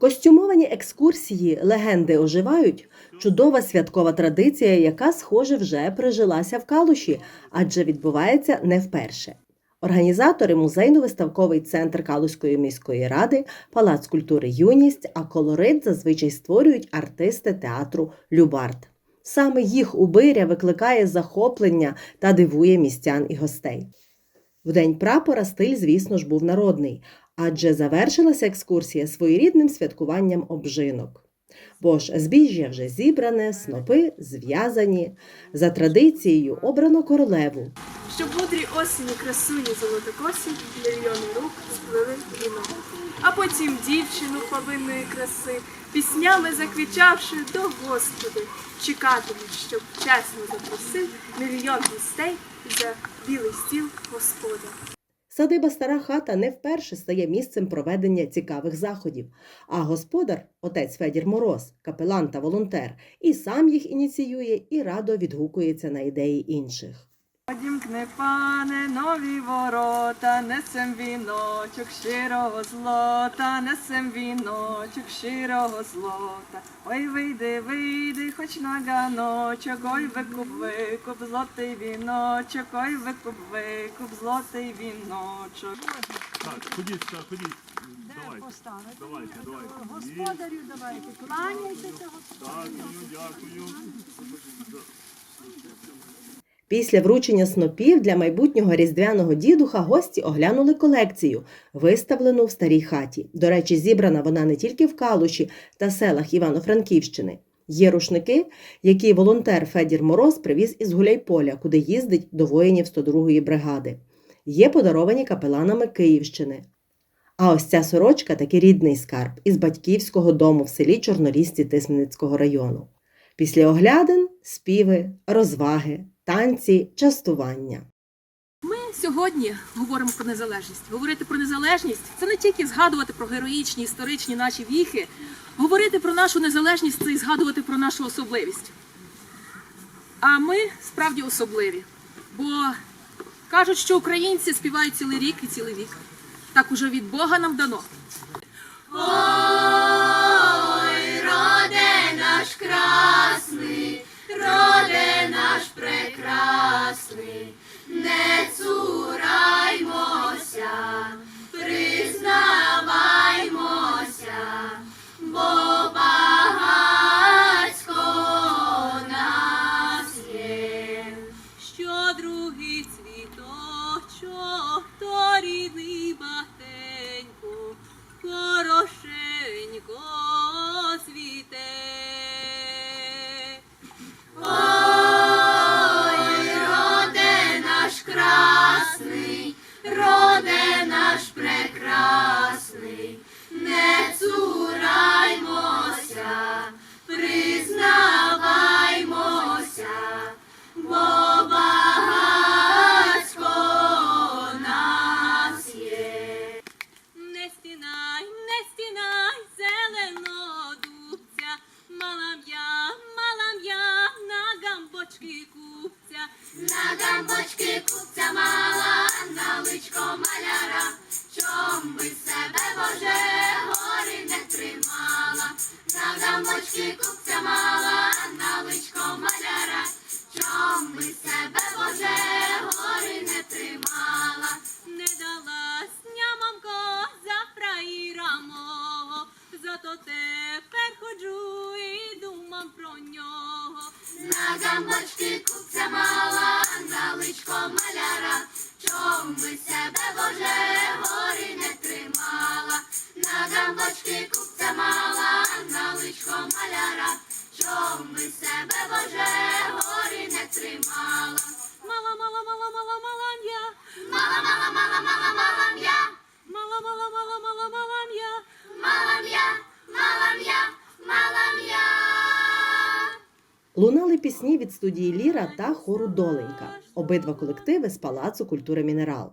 Костюмовані екскурсії легенди оживають чудова святкова традиція, яка, схоже, вже прижилася в Калуші, адже відбувається не вперше. Організатори музейно-виставковий центр Калузької міської ради, Палац культури Юність, а колорит зазвичай створюють артисти театру Любард. Саме їх убиря викликає захоплення та дивує містян і гостей. В день прапора стиль, звісно ж, був народний, адже завершилася екскурсія своєрідним святкуванням обжинок. Бо ж збіжжя вже зібране, снопи зв'язані. За традицією обрано королеву. Щоб мудрі осені красуні золотокосі мільйони рук сплели віно. А потім дівчину повинної краси, піснями заквічавши до Господи, чекатимуть, щоб чесно запросив мільйон гостей за білий стіл Господа. Садиба Стара хата не вперше стає місцем проведення цікавих заходів. А господар, отець Федір Мороз, капелан та волонтер, і сам їх ініціює і радо відгукується на ідеї інших. Одімкне, пане, нові ворота, несем віночок щирого злота, несем віночок щирого злота. Ой, вийди, вийди, хоч на ганочок, ой, викуп, викуп, злотий віночок, ой, викуп, викуп, злотий віночок. Так, ходіть, так, ходіть. Давайте, поставити. давайте, давайте. Господарю давайте, кланяйтеся. Дякую, дякую. Після вручення снопів для майбутнього різдвяного дідуха гості оглянули колекцію, виставлену в старій хаті. До речі, зібрана вона не тільки в Калуші та селах Івано-Франківщини. Є рушники, які волонтер Федір Мороз привіз із Гуляйполя, куди їздить до воїнів 102-ї бригади. Є подаровані капеланами Київщини. А ось ця сорочка такий рідний скарб із батьківського дому в селі Чорнолісці Тисменницького району. Після оглядин співи, розваги, танці, частування. Ми сьогодні говоримо про незалежність. Говорити про незалежність це не тільки згадувати про героїчні історичні наші віхи. Говорити про нашу незалежність це і згадувати про нашу особливість. А ми справді особливі. Бо кажуть, що українці співають цілий рік і цілий вік. Так уже від Бога нам дано. Що На гамбочки купця Боже гори не тримала, на гамбочки купця мала, на личко маляра, чом би себе Боже гори не тримала. Мала, мала, мала, мала, мала м'я, Мала, мала, мала, мала, мала м'я, мала, мала, мала, мала, мала м'я. мала м'я, мала м'я, мала м'я. Лунали пісні від студії Ліра та хору Доленька. Обидва колективи з Палацу культури Мінерал.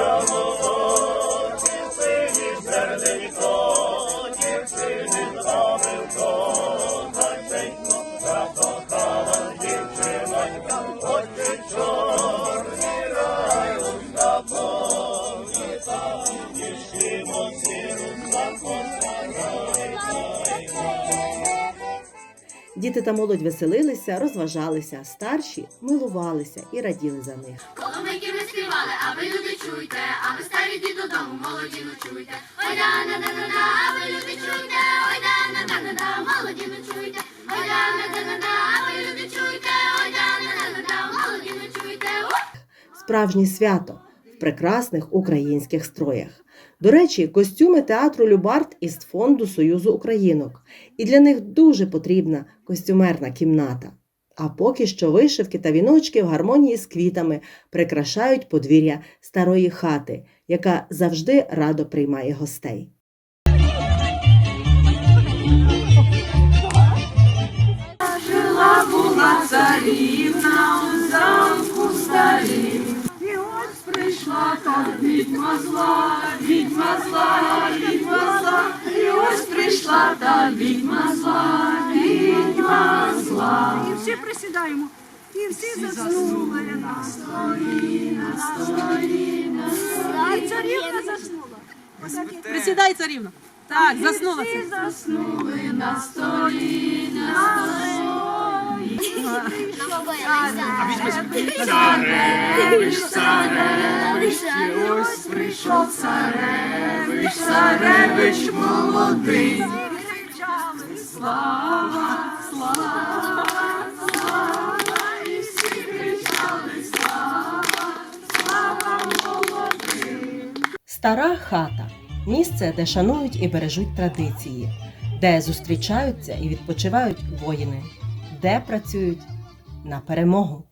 Прямо в на сині серденько, дівчини з Діти та молодь веселилися, розважалися, старші милувалися і раділи за них. Коломийки ми співали, а ви люди чуйте, а ви старі йдіть додому, молоді ночуйте. Ой да на на на на, а ви люди чуйте, ой да на на на на, молоді ночуйте. Ой да на на на на, а ви люди чуйте, ой да на на на на, молоді ночуйте. Справжнє свято в прекрасних українських строях. До речі, костюми театру Любарт із фонду Союзу Українок, і для них дуже потрібна костюмерна кімната. А поки що вишивки та віночки в гармонії з квітами прикрашають подвір'я старої хати, яка завжди радо приймає гостей. І присідаємо. І всі заснули на столі, на столі, на столі. І царівна заснула. Присідай, царівно. Так, заснула. Всі заснули На столі, на столі. Царевич, царевич, і ось прийшов царевич, царевич молодий. слава, слава, Стара хата місце, де шанують і бережуть традиції, де зустрічаються і відпочивають воїни, де працюють на перемогу.